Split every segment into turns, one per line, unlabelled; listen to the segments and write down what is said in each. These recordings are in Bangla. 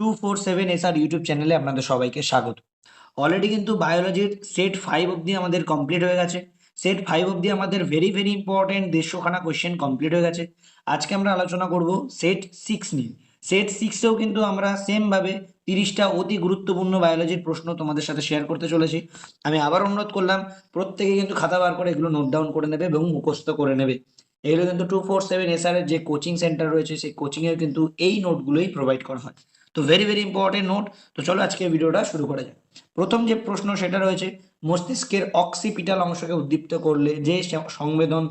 Two four seven S R YouTube চ্যানেলে আপনাদের সবাইকে স্বাগত। অলরেডি কিন্তু বায়োলজির সেট ফাইভ অবধি আমাদের কমপ্লিট হয়ে গেছে। সেট ফাইভ অবধি আমাদের ভেরি ভেরি ইম্পর্টেন্ট দেড়শোখানা কোয়েশ্চেন কমপ্লিট হয়ে গেছে। আজকে আমরা আলোচনা করব সেট সিক্স নিয়ে। সেট সিক্সেও কিন্তু আমরা সেমভাবে তিরিশটা অতি গুরুত্বপূর্ণ বায়োলজির প্রশ্ন তোমাদের সাথে শেয়ার করতে চলেছি। আমি আবার অনুরোধ করলাম, প্রত্যেকে কিন্তু খাতা বার করে এগুলো নোট ডাউন করে নেবে এবং মুখস্থ করে নেবে। এগুলো কিন্তু টু ফোর সেভেন এসআর যে কোচিং সেন্টার রয়েছে, সেই কোচিং এর কিন্তু এই নোটগুলোই প্রোভাইড করা হয়। তো ভেরি ভেরি ইম্পর্টেন্ট নোট তো চলো আজকে ভিডিওটা শুরু করা যাক। প্রথম যে প্রশ্ন সেটা রয়েছে, মস্তিষ্কের অক্সিপিটাল অংশকে উদ্দীপ্ত করলে যে সংবেদন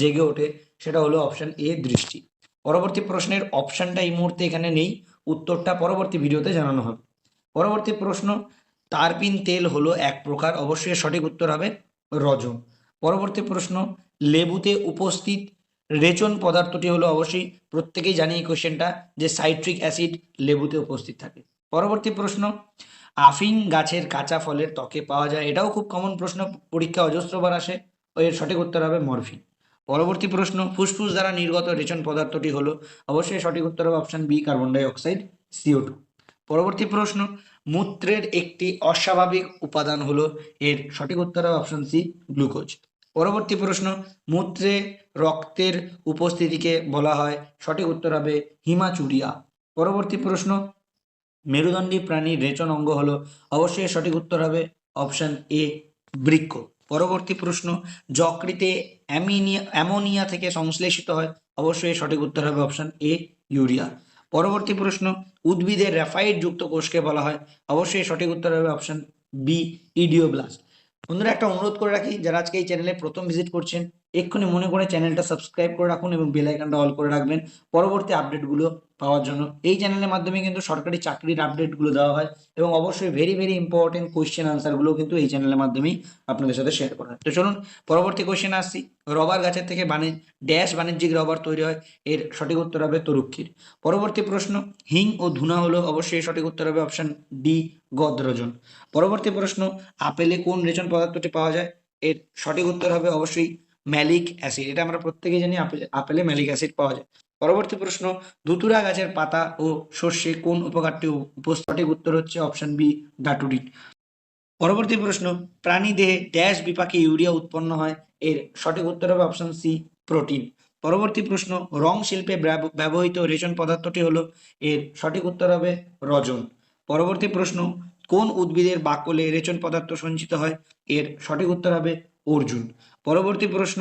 জেগে ওঠে, সেটা হলো অপশান এ দৃষ্টি। পরবর্তী প্রশ্নের অপশানটা এই মুহূর্তে এখানে নেই, উত্তরটা পরবর্তী ভিডিওতে জানানো হবে। পরবর্তী প্রশ্ন, তারপিন তেল হলো এক প্রকার, অবশ্যই সঠিক উত্তর হবে রজন পরবর্তী প্রশ্ন, লেবুতে উপস্থিত রেচন পদার্থটি হলো অবশ্যই প্রত্যেকেই জানি এই কোশ্চেনটা যে সাইট্রিক অ্যাসিড লেবুতে উপস্থিত থাকে। পরবর্তী প্রশ্ন আফিং গাছের কাঁচা ফলের ত্বকে পাওয়া যায়? এটাও খুব কমন প্রশ্ন, পরীক্ষা অজস্রবার আসে ও এর সঠিক উত্তর হবে মরফিন। পরবর্তী প্রশ্ন, ফুসফুস দ্বারা নির্গত রেচন পদার্থটি হলো অবশ্যই সঠিক উত্তর হবে option B carbon dioxide CO two পরবর্তী প্রশ্ন, মূত্রের একটি অস্বাভাবিক উপাদান হলো, এর সঠিক উত্তর হবে অপশন সি গ্লুকোজ পরবর্তী প্রশ্ন, মূত্রে রক্তের উপস্থিতিকে বলা হয়। সঠিক উত্তর হবে হিমাচুরিয়া। পরবর্তী প্রশ্ন, মেরুদণ্ডী প্রাণীর রেচন অঙ্গ হলো। অবশ্যই সঠিক উত্তর হবে অপশান এ বৃক্ষ পরবর্তী প্রশ্ন, যকৃতে অ্যামিনিয়া, অ্যামোনিয়া থেকে সংশ্লেষিত হয়। অবশ্যই সঠিক উত্তর হবে অপশন এ, ইউরিয়া। পরবর্তী প্রশ্ন, উদ্ভিদের র্যাফাইড যুক্ত কোষকে বলা হয়। অবশ্যই সঠিক উত্তর হবে অপশন বি, ইডিওব্লাস্ট। বন্ধুরা একটা অনুরোধ করে রাখি যারা আজকে এই চ্যানেলে প্রথম ভিজিট করছেন এক্ষুনি মনে করে চ্যানেলটা সাবস্ক্রাইব করে রাখুন এবং বেল আইকনটা অল করে রাখবেন। পরবর্তী আপডেটগুলো পাওয়ার জন্য। এই চ্যানেলের মাধ্যমে কিন্তু সরকারি চাকরির আপডেটগুলো দেওয়া হয় এবং অবশ্যই ভেরি ভেরি ইম্পর্টেন্ট কোয়েশ্চেন আনসারগুলো কিন্তু এই চ্যানেলের মাধ্যমেই আপনাদের সাথে শেয়ার করা হয়। তো চলুন, পরবর্তী কোয়েশ্চেন আসছি রবার গাছের থেকে বাণিজ্য ড্যাশ বাণিজ্যিক রবার তৈরি হয়। এর সঠিক উত্তর হবে তরুক্ষীর। পরবর্তী প্রশ্ন, হিং ও ধুনা হলো অবশ্যই সঠিক উত্তর হবে অপশন ডি গদ্রজন। পরবর্তী প্রশ্ন, আপেলে কোন রেচন পদার্থটি পাওয়া যায়? এর সঠিক উত্তর হবে অবশ্যই ম্যালিক অ্যাসিড। এটা আমরা প্রত্যেকেই জানি আপেলে ম্যালিক অ্যাসিড পাওয়া যায়। পরবর্তী প্রশ্ন, ধুতুরা গাছের পাতা ও শস্যে কোন উপকারটি উপ- সঠিক উত্তর হচ্ছে অপশন বি ডাটুডিন পরবর্তী প্রশ্ন, প্রাণী দেহে ড্যাশ বিপাকে ইউরিয়া উৎপন্ন হয়? এর সঠিক উত্তর হবে অপশন সি, প্রোটিন। পরবর্তী প্রশ্ন, রং শিল্পে ব্যবহৃত রেচন পদার্থটি হলো? এর সঠিক উত্তর হবে রজন। পরবর্তী প্রশ্ন, কোন উদ্ভিদের বাকলে রেচন পদার্থ সঞ্চিত হয়? এর সঠিক উত্তর হবে অর্জুন। পরবর্তী প্রশ্ন,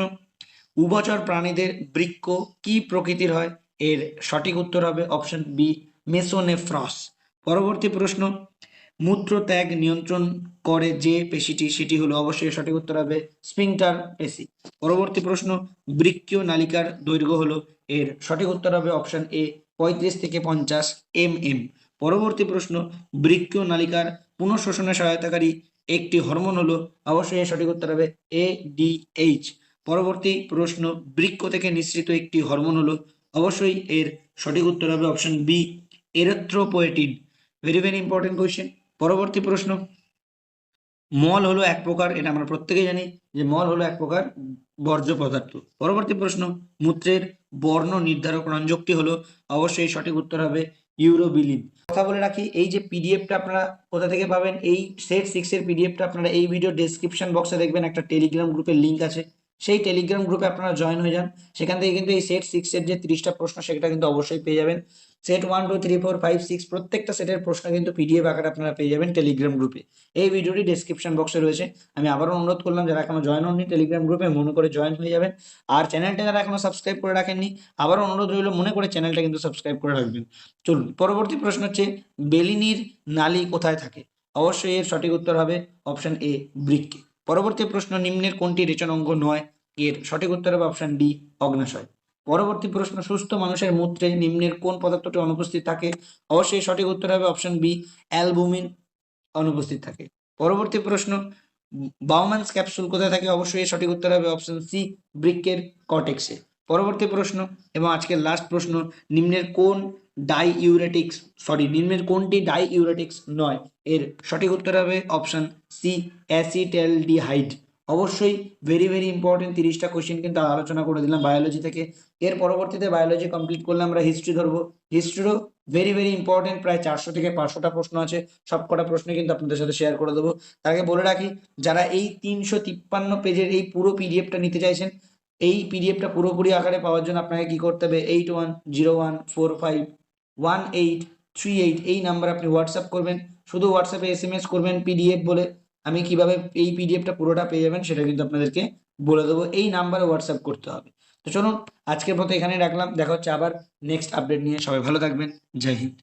উভচর প্রাণীদের বৃক্ক কি প্রকৃতির হয়? এর সঠিক উত্তর হবে অপশন বি মেসোনেফ্রস। পরবর্তী প্রশ্ন, মূত্রত্যাগ নিয়ন্ত্রণ করে যে পেশিটি, সেটি হলো অবশ্যই সঠিক উত্তর হবে স্পিংটার পেশি। পরবর্তী প্রশ্ন বৃক্কীয় নালিকার দৈর্ঘ্য হলো, এর সঠিক উত্তর হবে অপশন এ পঁয়ত্রিশ থেকে পঞ্চাশ এম এম পরবর্তী প্রশ্ন বৃক্কীয় নালিকার পুনঃশোষণে সহায়তাকারী একটি হরমোন হলো, অবশ্যই সঠিক উত্তর হবে এ ডি এইচ পরবর্তী প্রশ্ন বৃক্ষ থেকে নিঃসৃত একটি হরমোন হলো, অবশ্যই এর সঠিক উত্তর হবে option B erythropoietin very very important question পরবর্তী প্রশ্ন, মল হলো এক প্রকার, এটা আমরা প্রত্যেকেই জানি যে মল হলো এক প্রকার বর্জ্য পদার্থ। পরবর্তী প্রশ্ন, মূত্রের বর্ণ নির্ধারক রঞ্জকটি হলো, অবশ্যই সঠিক উত্তর হবে ইউরোবিলিন কথা বলে রাখি, এই যে পিডিএফটা আপনারা কোথা থেকে পাবেন, এই সেট সিক্স এর পিডিএফটা আপনারা এই ভিডিও ডেসক্রিপশন বক্সে দেখবেন একটা টেলিগ্রাম গ্রুপের লিঙ্ক আছে। সেই টেলিগ্রাম গ্রুপে আপনারা জয়েন হয়ে যান। সেখান থেকে কিন্তু এই সেট সিক্স এর যে তিরিশটা প্রশ্ন, সেটা কিন্তু অবশ্যই পেয়ে যাবেন। Set one two three four five six প্রত্যেকটা সেটের প্রশ্ন কিন্তু পিডিএফ আকারে আপনারা পেয়ে যাবেন টেলিগ্রাম গ্রুপে এই ভিডিওটি ডেসক্রিপশন বক্সে রয়েছে। আমি আবারও অনুরোধ করলাম, যারা এখনও জয়েন হননি টেলিগ্রাম গ্রুপে মনে করে জয়েন হয়ে যাবেন। আর চ্যানেলটা যারা এখনও সাবস্ক্রাইব করে রাখেননি, আবারও অনুরোধ রইল, মনে করে চ্যানেলটা কিন্তু সাবস্ক্রাইব করে রাখবেন। চলুন, পরবর্তী প্রশ্ন হচ্ছে, বেলিনির নালি কোথায় থাকে? অবশ্যই এর সঠিক উত্তর হবে অপশন এ বৃক্কে পরবর্তী প্রশ্ন, নিম্নের কোনটি রেচন অঙ্গ নয়? এর সঠিক উত্তর হবে অপশন ডি অগ্নাশয় পরবর্তী প্রশ্ন, সুস্থ মানুষের মূত্রে নিম্নের কোন পদার্থটি অনুপস্থিত থাকে? অবশ্যই সঠিক উত্তর হবে অপশন বি অ্যালবুমিন অনুপস্থিত থাকে। পরবর্তী প্রশ্ন বাউম্যানস ক্যাপসুল কোথায় থাকে? অবশ্যই সঠিক উত্তর হবে অপশন সি বৃক্কের কটেক্সে পরবর্তী প্রশ্ন এবং আজকের লাস্ট প্রশ্ন, নিম্নের কোন ডাই ইউরেটিক্স সরি নিম্নের কোনটি ডাই ইউরেটিক্স নয়? এর সঠিক উত্তর হবে অপশন সি অ্যাসিটেল অ্যাসিটেলডিহাইড অবশ্যই ভেরি ভেরি ইম্পর্টেন্ট তিরিশটা কোশ্চেন কিন্তু আলোচনা করে দিলাম বায়োলজি থেকে। এর পরবর্তীতে বায়োলজি কমপ্লিট করলে আমরা হিস্ট্রি ধরবো। হিস্ট্রিরও ভেরি ভেরি ইম্পর্টেন্ট প্রায় চারশো থেকে পাঁচশোটা প্রশ্ন আছে। সব কটা প্রশ্ন কিন্তু আপনাদের সাথে শেয়ার করে দেবো। তাকে বলে রাখি, যারা এই তিনশো তিপ্পান্ন পেজের এই পুরো পিডিএফটা নিতে চাইছেন, এই পিডিএফটা পুরোপুরি আকারে পাওয়ার জন্য আপনাকে কি করতে হবে? Eight one zero one four five one eight three eight এই নাম্বার আপনি হোয়াটসঅ্যাপ করবেন। শুধু হোয়াটসঅ্যাপে এস এম এস করবেন পিডিএফ বলে। আমি কীভাবে এই পিডিএফটা পুরোটা পেয়ে যাবেন সেটা কিন্তু আপনাদেরকে বলে দেবো। এই নাম্বারে হোয়াটসঅ্যাপ করতে হবে। তো চলুন, আজকের মতো এখানেই রাখলাম। দেখা হচ্ছে আবার নেক্সট আপডেট নিয়ে। সবাই ভালো থাকবেন। জয় হিন্দ।